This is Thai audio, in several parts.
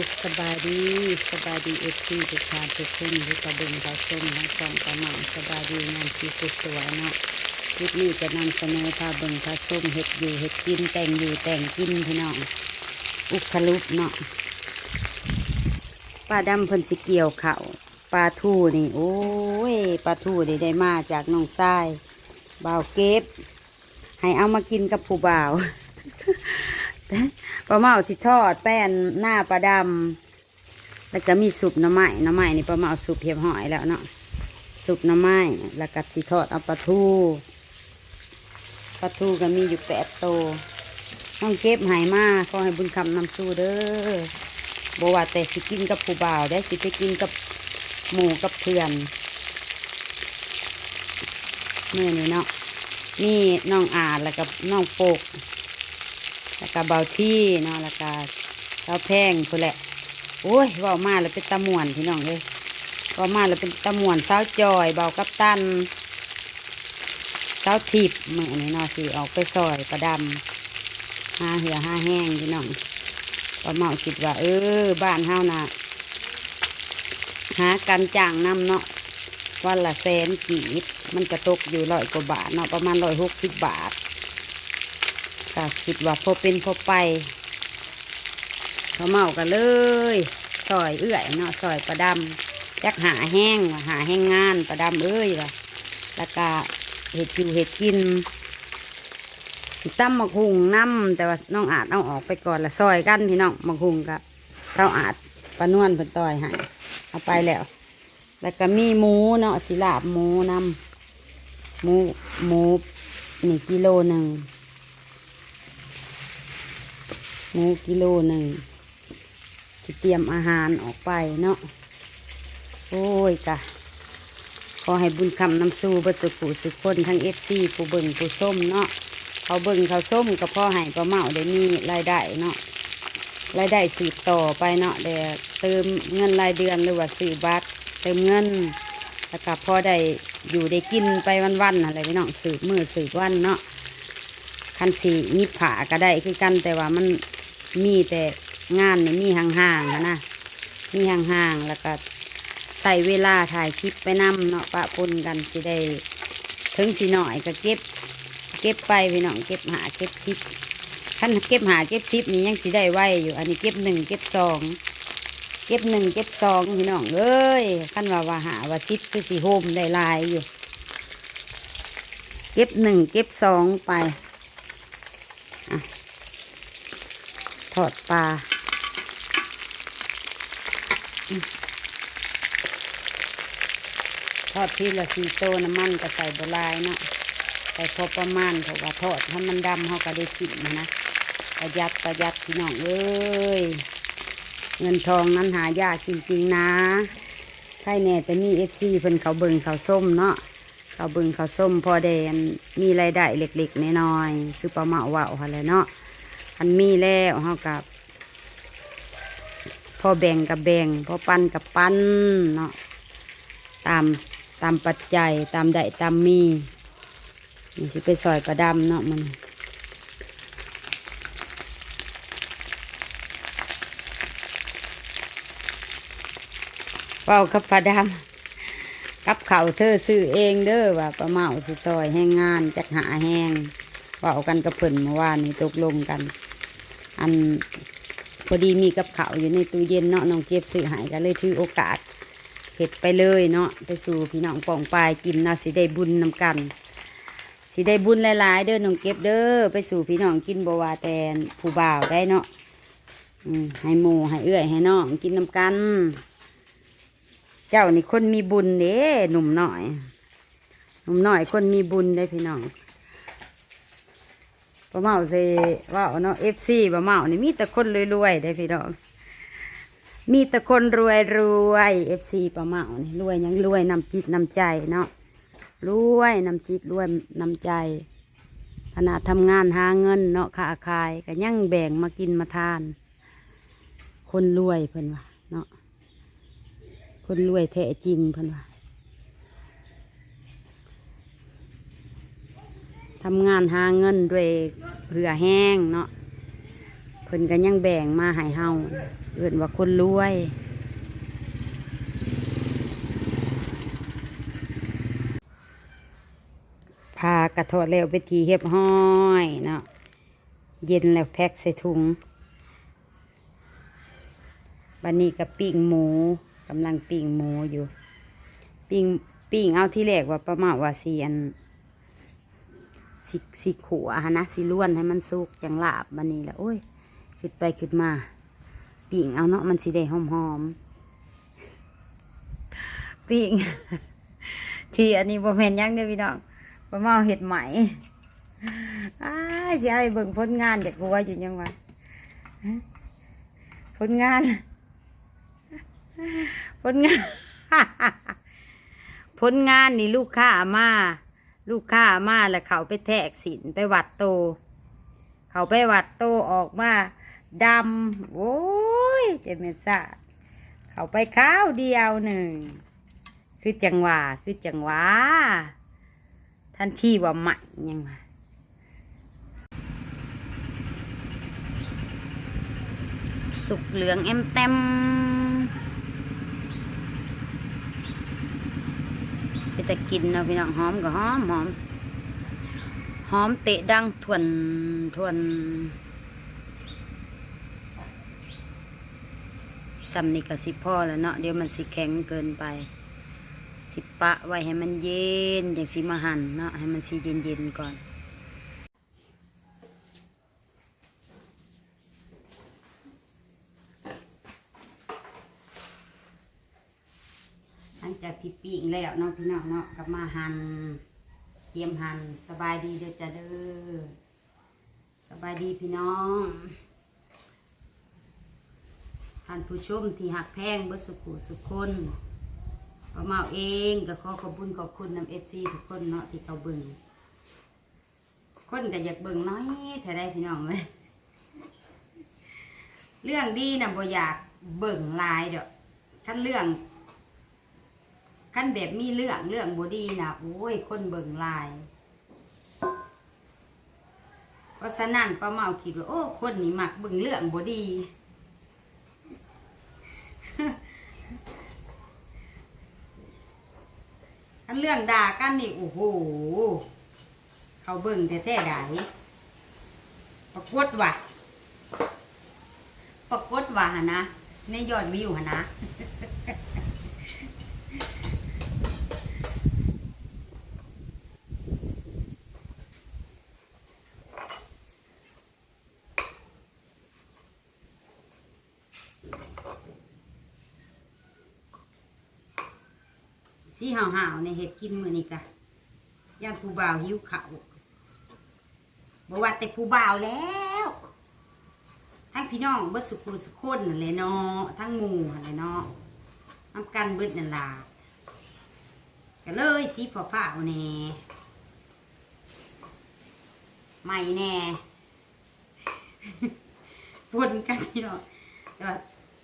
สุขสบายดีสบายดีเอฟซีทุกท่านทุกคนที่กระเบิงกระส้มทั้งสองกระหม่อมสบายดีงานที่สุดสวยเนาะคลิปนี้จะนำเสนอพาเบิงพาส้มเห็ดอยู่เห็ดกินแต่งอยู่แต่งกินพี่น้องอุคลุปเนาะปลาดำเพิ่นสิเกี่ยวเขาปลาทูนี่โอ้ยปลาทูนี่ได้มาจากน้องทรายบ่าวเก็บให้เอามากินกับผู้บ่าว ปลาเมาสิทอดแป้นหน้าปลาดำแล้วก็มีสุปน้ำไม้น้ำไม้นี่ปลาเมาสุปเหียบหอยแล้วเนาะสุปน้ำไม้แล้วก็สิทอดเอาปลาทูปลาทูก็มีอยู่แปดโตวต้องเก็บหายมาขอให้บุญคำนำสู้เด้อบว่าแต่สิกินกับผู้บ่าวได้สิไปกินกับหมูกับเพื่อนเมื่อนี้เนาะนี่น้องอาดแล้วก็น้องโปก แล้วก็เบาที่เนาะแล้วก็เสาแพงพูนแหละโอ้ยเว่ามาแล้วเป็นตะมวนพี่น้องเลยเว่ามาแล้วเป็นตะมวนเสาจอยเบากับตันเสาทิพย์มือนี้เนาะสิออกไปซอยประดำห้าเหือห้าแห้งพี่น้องก็เมาคิดว่า เออ บ้านเฮาน่ะหากันจ้างนำเนาะวันละแสนกีบมันกระตกอยู่ร้อยกว่าบาทเนาะประมาณร้อยหกสิบบาท คิดว่าพอเป็นพอไปเขาเมากันเลยซอยเอื้อยเนาะซอยประดำจักหาแห้งหาแห้งงานประดำเอ้ยว่ะแล้วก็เห็ดอยู่เห็ดกิน สิตั้มมะคุงน้ำแต่ว่าน้องอาจเอาออกไปก่อนละซอยกันพี่น้องมะคุงกับเท้าอาจปลานวลเพิ่นต่อยใหายเอาไปแล้ว แล้วก็มีหมูเนาะสิลาบหมูนำหมูหมูนี่กิโลหนึ่ง หมูกิโลหนึ่งที่เตรียมอาหารออกไปเนาะโอ้ยกะขอให้บุญคำนำสู่ประสุผู้สุขคนทั้งเอฟซีผู้เบิ่งผู้ส้มเนาะเขาเบิ่งเขาส้มก็พ่อให้ประเมาได้มีรายได้เนาะรายได้สืบต่อไปเนาะเดี๋ยวเติมเงินรายเดือนหรือว่าซื้อบัตรเติมเงินแล้วก็พอได้อยู่ได้กินไปวันๆอะไรพี่น้องสืบมือสืบวันเนาะคันสีมีผ่าก็ได้คือกันแต่ว่ามัน มีแต่งานนี่มีห่างๆอะนะมีห่างๆแล้วก็ใส่เวลาถ่ายคลิปไปนำเนาะปะปนกันสิได้ถึงสิหน่อยก็เก็บ เก็บไปพี่น้องเก็บหาเก็บซิปคันเก็บหาเก็บซิปนี่ยังสิได้ไวอยู่ อันนี้เก็บหนึ่งเก็บสองเก็บหนึ่งเก็บสองพี่น้องเอ้ยคันว่าว่าหาว่าซิปคือสีโฮมได้ลายอยู่ เก็บหนึ่งเก็บสองไป อดปลาทอดทีละสี่โตน้ำมันก็ใส่บลายเนาะใส่พอประมาณเพราะว่าทอดถ้ามันดำเขาก็ได้กินนะนะประหยัดประหยัดพี่น้องเอ้ยเงินทองนั้นหายากจริงๆนะใช่แน่แต่นี่เอฟซีเพิ่นเขาเบิงเขาส้มเนาะเขาเบิงเขาส้มพอแดนมีรายได้เล็กๆน้อยๆคือปลาเมาว่าวอะไรเนาะ อันมีแล้วเฮากับพอแบ่งกับแบ่ง พอปันกับปันเนาะตามตามปัจจัยตามได้ตามมีนี่สิไปซอยประดำเนาะมันเป้ากับประดำกับเขาเธอซื้อเองเด้อว่าประเมาสิซอยแห้งงานจักหาแห้งเว้ากันกับเพิ่นเมื่อวานนี้ตกลงกัน อันพอดีมีกับข้าวอยู่ในตู้เย็นเนาะน้องเก็บซื้อหายก็เลยถือโอกาสเห็ดไปเลยเนาะไปสู่พี่น้องปองปลายกินเนาะสิได้บุญนำกันสิได้บุญหลายๆเด้อน้องเก็บเด้อไปสู่พี่น้องกินบัวแตนผู้บ่าวได้เนาะให้หมูให้เอื้อยให้น้องกินนำกัน เจ้านี่คนมีบุญเด้หนุ่มหน่อยหนุ่มหน่อยคนมีบุญได้พี่น้อง ป้าเมาเซว่าเนาะเอฟซีป้าเมานี่มีแต่คนรวยๆได้พี่น้องมีแต่คนรวยรวยเอฟซีป้าเมานี่รวยยังรวยนำจิตนำใจเนาะรวยนำจิตรวยนำใจขณะทำงานหาเงินเนาะค้าขายก็ยังแบ่งมากินมาทาน คนรวยเพิ่นว่าเนาะคนรวยแท้จริงเพิ่นว่า ทำงานหาเงินด้วยเรือแห้งเนาะเพิ่นก็ยังแบ่งมาให้เฮาเอื่นว่าคนรวยพากระทอดแล้วไปทีเรียบห้อยเนาะเย็นแล้วแพ็คใส่ถุงบันนี้ก็ปิ้งหมูกำลังปิ้งหมูอยู่ปิ้งปิ้งเอาที่แรกว่าประมาณว่าเสีอัน สิสิขัวนะสิล้วนให้มันสุกจังลาบบันนี้แล้วโอ้ยขึ้นไปขึ้นมาปิ้งเอาเนาะมันสิได้หอมหอมปิ้งทีอันนี้บ่แม่นยังเด้อพี่น้องบ่มเอาเห็ดไหมอ้ายสิเอาไปเบิ่งผลงานจากหัวอยู่ยังวะผลงานผลงานผลงานนี่ลูกค้ามา ลูกค้ามาแล้วเขาไปแทกสินไปวัดโต เขาไปวัดโตออกมาดำโอ้ยเจเมซ่าเขาไปข้าวเดียวหนึ่ง คือจังหวะคือจังหวะท่านที่ว่าใหม่ยังมาสุกเหลืองเอ็มเต็ม ไป แต่กินเนาะพี่น้องหอมก็หอมหอมหอมเตะดังทวนทวนซ้ำนี่ก็สิพ่อแล้วเนาะเดี๋ยวมันสิแข็งเกินไป สิปะไว้ให้มันเย็นอย่างสิมาหั่นเนาะให้มันสิเย็นเย็นๆก่อน หลัง จากที่ปิ้งแล้วเนาะพี่น้องเนาะกลับมาหัน่นเตรียมหั่นสบายดีเด้อจ้าเด้อสบายดีพี่น้องท่านผู้ชมที่หักแพงเบ่สุขุสุขคนก็มาเอาเองก็ขอขอบคุณขอบคุณนำเอฟซีทุกคนเนาะที่เขาเบิ่งคนก็อยากเบิ่งน้อยแท้ได้พี่น้องเลยเรื่องดีนะบ่อยากเบิ่งลายดอกคันเรื่อง ขั้นแบบมีเรื่องเรื่องบดีนะโอ้ย คนเบิ่งลาย เพราะฉะนั้นป้าเมาคิดว่าโอ้คนนี่มักเบิ่งเรื่องบดีขั้นเรื่องด่ากันนี่โอ้โหเขาเบิ่งแต่แท้ๆไดปรากฏว่าปรากฏว่าหนะในยอดวิวหนะ สีห่าวห่าวๆในเห็ดกินมือนี่กะย่านผู้บ่าวหิวเขาวบอกว่าแต่ผู้บ่าวแล้ว ทั้งพี่น้องเบิดสุขุสุขคนนั่นแหละเนาะทั้งหมู่นั่นแหละเนาะน้ำกันเบิดนั่นล่ะก็เลยสีฟ้าฟ้าๆแน่ใหม่แน่ปนกันพี่น้องแต่ว่า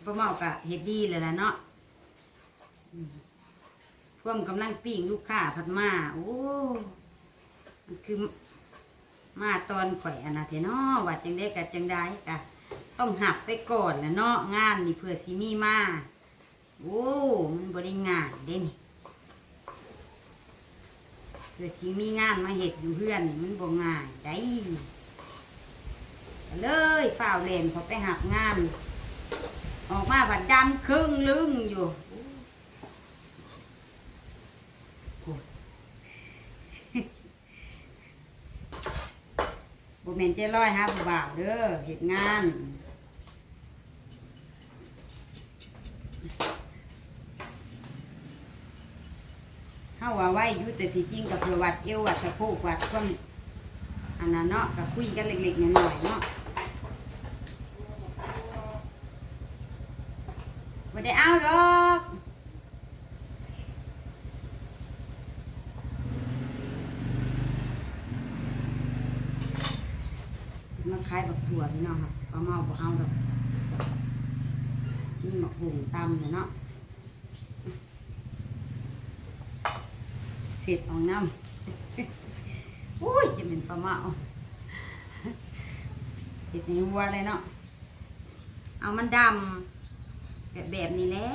พ่อเมากะเฮ็ดดีเลยล่ะเนาะ พ่วามกำลังปิ้งลูกค้าผัดมาโอ้มันคือมาตอนข่อยอนนะเถอะเนาะว่าจังได้กับจังได้กะต้องหับไปก่อนแหละเนาะงานนี่เพื่อสิมีมาโอ้มันบริงายเด้นี่เพื่อสิมีงานมาเห็ดอยู่เพื่อนมันบ่งายได้เลยฝ้าวเลนเขาไปหักงาน ออกมาผัดดำครึ่งลึงอยู่ บุเมนเจ้ร้อยฮะผู้บ่าวเด้อเหตุงานเฮาว่าไว้อยู่แต่ที่จริงกับเพื่อวัดเอววัดสะโพกวัดความอันนั้นเนาะก็คุยกันเล็กๆน้อยๆเนาะบ่ได้เอาดอก ขายบักถั่วพี่น้องครับป้าเมาบ่เอาดอกนี่หมกหุงตำเนี่ยเนาะเสร็จออกน้ำอุ้ยจะเป็นปลาเมาเห็ดในหัวเลยเนาะเอามันดำแบบแบบนี้แหละ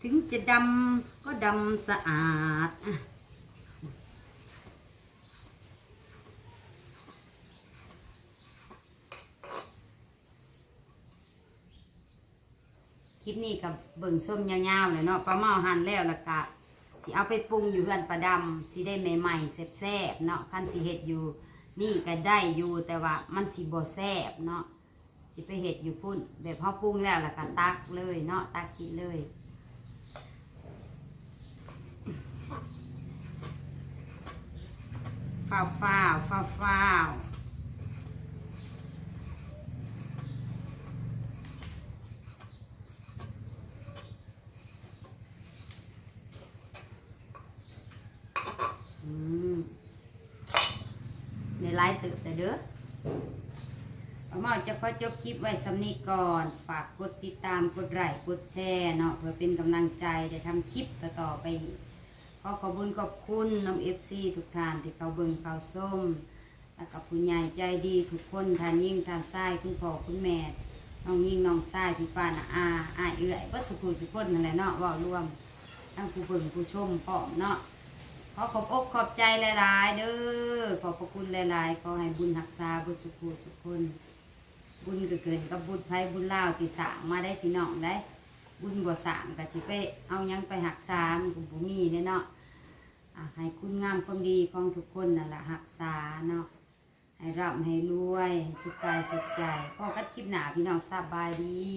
ถึงจะดำ ก็ดำสะอาดคลิปนี้กับเบิ่งส้มยาวๆเลยเนาะปลาเมาหั่นแล้วแล้วก็สิเอาไปปรุงอยู่เพื่อนปลาดำสิได้ใหม่ๆแซ่บๆเนาะคันสิเฮ็ดอยู่นี่ก็ได้อยู่แต่ว่ามันสิบ่แซ่บเนาะสิไปเฮ็ดอยู่พุ่นแบบเฮาปรุงแล้วแล้วก็ตักเลยเนาะตักกินเลย ฟ้าวฟ้าวฟ้าวฟ้าวในไลน์ตึกแต่เด้อป้าหมอจะขอจบคลิปไว้สำนีก่อน ฝากกดติดตาม กดไลค์ กดแชร์เนาะเพื่อเป็นกำลังใจได้ทำคลิปต่อๆไปอีก ขอขอบคุญขอบคุณน้ำเอฟซีทุกท่านที่เขาเบิ่งเขาส้มแล้วกับผู้ใหญ่ใจดีทุกคนทานยิ่งทานไส้คุณพ่อคุณแม่น้องยิ่งน้องไส้พี่ป้านาอาอายเอื้อยวัดสุขุสุขคนนั่นแหละเนาะว่ารวมทั้งผู้เบิ่งผู้ชมพร้อมเนาะขอขอบอกขอบใจหลายๆ เด้อขอบพระคุณหลายๆขอให้บุญรักษาบุญสุขุสุขคนบุญก็เกินกับบุญไพ่บุญลาวที่สางมาได้พี่น้องได้ บุญบ่สางก็สิไปเอายังไปหักษามก็บ่มีเด้เนาะ อะให้คุณงามความดีของทุกคนนั่นแหละหักษาเนาะให้ร่ำให้รวยให้สุขกายสุขใจพ่อกัดคลิปหนาพี่น้องสบายดี